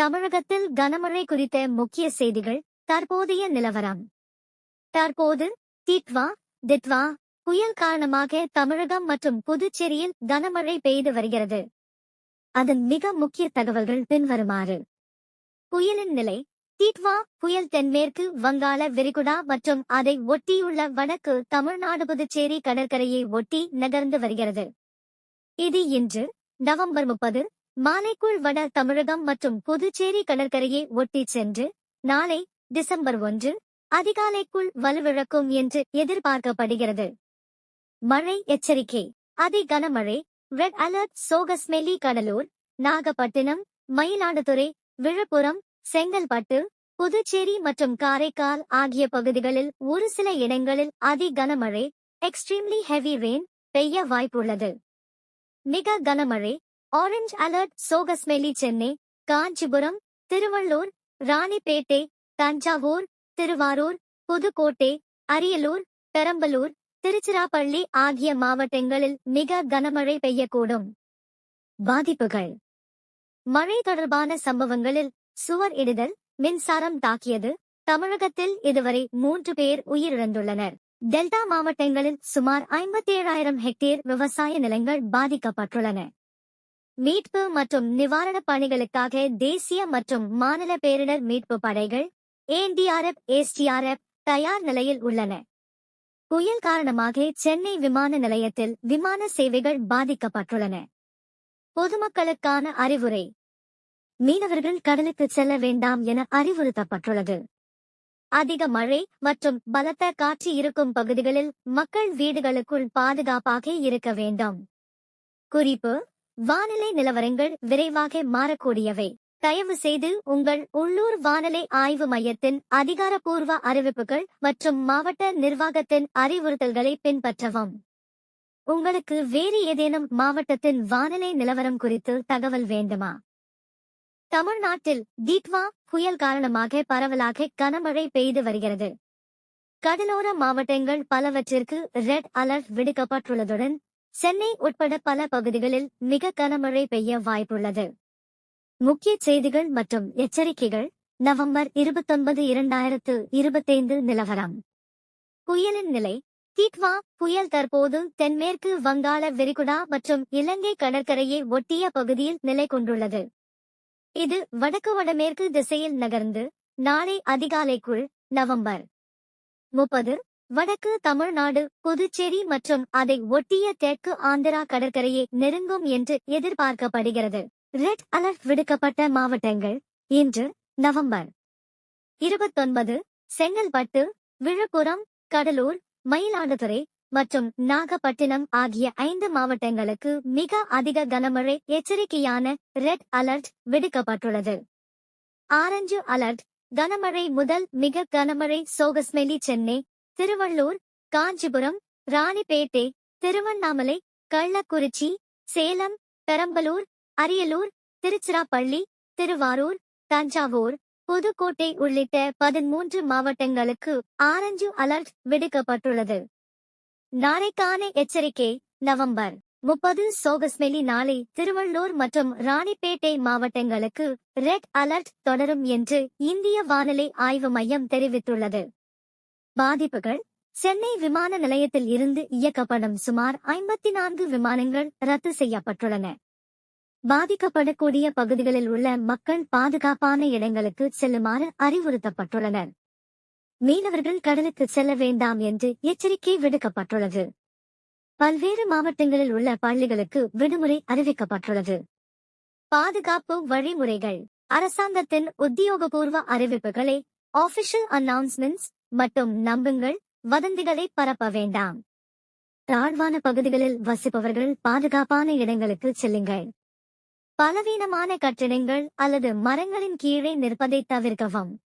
தமிழகத்தில் கனமழை குறித்த முக்கிய செய்திகள் தற்போதைய நிலவரம். தற்போது தீட்வா திட்வா புயல் காரணமாக தமிழகம் மற்றும் புதுச்சேரியில் கனமழை பெய்து வருகிறது. அதன் மிக முக்கிய தகவல்கள் பின்வருமாறு. புயலின் நிலை தீட்வா புயல் தென்மேற்கு வங்காள விரிகுடா மற்றும் அதை ஒட்டியுள்ள வடக்கு தமிழ்நாடு புதுச்சேரி கடற்கரையை ஒட்டி நகர்ந்து வருகிறது. இது இன்று நவம்பர் முப்பது மாலைக்குள் வட தமிழகம் மற்றும் புதுச்சேரி கடற்கரையை ஒட்டி சென்று நாளை டிசம்பர் ஒன்று அதிகாலைக்குள் வலுவிழக்கும் என்று எதிர்பார்க்கப்படுகிறது. மழை எச்சரிக்கை. அதி கனமழை ரெட் அலர்ட் சோகஸ்மெலி கடலூர் நாகப்பட்டினம் மயிலாடுதுறை விழுப்புரம் செங்கல்பட்டு புதுச்சேரி மற்றும் காரைக்கால் ஆகிய பகுதிகளில் ஒரு சில இடங்களில் அதி கனமழை எக்ஸ்ட்ரீம்லி ஹெவி ரெயின் பெய்ய வாய்ப்புள்ளது. மிக கனமழை ஆரஞ்ச் அலர்ட் சோகஸ்மெலி சென்னை காஞ்சிபுரம் திருவள்ளூர் ராணிப்பேட்டை தஞ்சாவூர் திருவாரூர் புதுக்கோட்டை அரியலூர் பெரம்பலூர் திருச்சிராப்பள்ளி ஆகிய மாவட்டங்களில் மிக கனமழை பெய்யக்கூடும். பாதிப்புகள். மழை தொடர்பான சம்பவங்களில் சுவர் இடுதல் மின்சாரம் தாக்கியது. தமிழகத்தில் இதுவரை மூன்று பேர் உயிரிழந்துள்ளனர். டெல்டா மாவட்டங்களில் சுமார் ஐம்பத்தேழாயிரம் ஹெக்டேர் விவசாய நிலங்கள் பாதிக்கப்பட்டுள்ளன. மீட்பு மற்றும் நிவாரணப் பணிகளுக்காக தேசிய மற்றும் மாநில பேரிடர் மீட்பு படைகள் ஏன்டிஆர்எஃப் எஸ்டிஆர்எஃப் தயார் நிலையில் உள்ளன. புயல் காரணமாக சென்னை விமான நிலையத்தில் விமான சேவைகள் பாதிக்கப்பட்டுள்ளன. பொதுமக்களுக்கான அறிவுரை. மீனவர்கள் கடலுக்கு செல்ல வேண்டாம் என அறிவுறுத்தப்பட்டுள்ளது. அதிக மழை மற்றும் பலத்த காற்று இருக்கும் பகுதிகளில் மக்கள் வீடுகளுக்குள் பாதுகாப்பாக இருக்க வேண்டும். குறிப்பு வானிலை நிலவரங்கள் விரைவாக மாறக்கூடியவை. தயவு செய்து உங்கள் உள்ளூர் வானிலை ஆய்வு மையத்தின் அதிகாரப்பூர்வ அறிவிப்புகள் மற்றும் மாவட்ட நிர்வாகத்தின் அறிவுறுத்தல்களை பின்பற்றவும். உங்களுக்கு வேறு ஏதேனும் மாவட்டத்தின் வானிலை நிலவரம் குறித்து தகவல் வேண்டுமா? தமிழ்நாட்டில் தீட்வா புயல் காரணமாக பரவலாக கனமழை பெய்து வருகிறது. கடலோர மாவட்டங்கள் பலவற்றிற்கு ரெட் அலர்ட் விடுக்கப்பட்டுள்ளதுடன் சென்னை உட்பட பல பகுதிகளில் மிக கனமழை பெய்ய வாய்ப்புள்ளது. முக்கிய செய்திகள் மற்றும் எச்சரிக்கைகள். நவம்பர் இருபத்தொன்பது இரண்டாயிரத்து இருபத்தைந்து நிலவரம். புயலின் நிலை. தீக்வா புயல் தற்போது தென்மேற்கு வங்காள விரிகுடா மற்றும் இலங்கை கடற்கரையை ஒட்டிய பகுதியில் நிலை கொண்டுள்ளது. இது வடக்கு வடமேற்கு திசையில் நகர்ந்து நாளை அதிகாலைக்குள் நவம்பர் முப்பது வடக்கு தமிழ்நாடு புதுச்சேரி மற்றும் அதை ஒட்டிய தெற்கு ஆந்திரா கடற்கரையை நெருங்கும் என்று எதிர்பார்க்கப்படுகிறது. ரெட் அலர்ட் விடுக்கப்பட்ட மாவட்டங்கள் இன்று நவம்பர் இருபத்தொன்பது செங்கல்பட்டு விழுப்புரம் கடலூர் மயிலாடுதுறை மற்றும் நாகப்பட்டினம் ஆகிய ஐந்து மாவட்டங்களுக்கு மிக அதிக கனமழை எச்சரிக்கையான ரெட் அலர்ட் விடுக்கப்பட்டுள்ளது. ஆரஞ்சு அலர்ட் கனமழை முதல் மிக கனமழை சோகஸ்மெலி சென்னை திருவள்ளூர் காஞ்சிபுரம் ராணிப்பேட்டை திருவண்ணாமலை கள்ளக்குறிச்சி சேலம் பெரம்பலூர் அரியலூர் திருச்சிராப்பள்ளி திருவாரூர் தஞ்சாவூர் புதுக்கோட்டை உள்ளிட்ட பதிமூன்று மாவட்டங்களுக்கு ஆரஞ்சு அலர்ட் விடுக்கப்பட்டுள்ளது. நாளைக்கான எச்சரிக்கை நவம்பர் முப்பது சோகஸ்மெலி நாளை திருவள்ளூர் மற்றும் ராணிப்பேட்டை மாவட்டங்களுக்கு ரெட் அலர்ட் தொடரும் என்று இந்திய வானிலை ஆய்வு மையம் தெரிவித்துள்ளது. பாதிப்புகள். சென்னை விமான நிலையத்தில் இருந்து இயக்கப்படும் சுமார் ஐம்பத்தி நான்கு விமானங்கள் ரத்து செய்யப்பட்டுள்ளன. பாதிக்கப்படக்கூடிய பகுதிகளில் உள்ள மக்கள் பாதுகாப்பான இடங்களுக்கு செல்லுமாறு அறிவுறுத்தப்பட்டுள்ளனர். மீனவர்கள் கடலுக்கு செல்ல வேண்டாம் என்று எச்சரிக்கை விடுக்கப்பட்டுள்ளது. பல்வேறு மாவட்டங்களில் உள்ள பள்ளிகளுக்கு விடுமுறை அறிவிக்கப்பட்டுள்ளது. பாதுகாப்பு வழிமுறைகள். அரசாங்கத்தின் உத்தியோகபூர்வ அறிவிப்புகளை ஆபிஷியல் அனௌன்ஸ்மெண்ட்ஸ் மட்டும் நம்புங்கள் வதந்திகளை பரப்ப வேண்டாம். தாழ்வான பகுதிகளில் வசிப்பவர்கள் பாதுகாப்பான இடங்களுக்கு செல்லுங்கள். பலவீனமான கட்டிடங்கள் அல்லது மரங்களின் கீழே நிற்பதை தவிர்க்கவும்.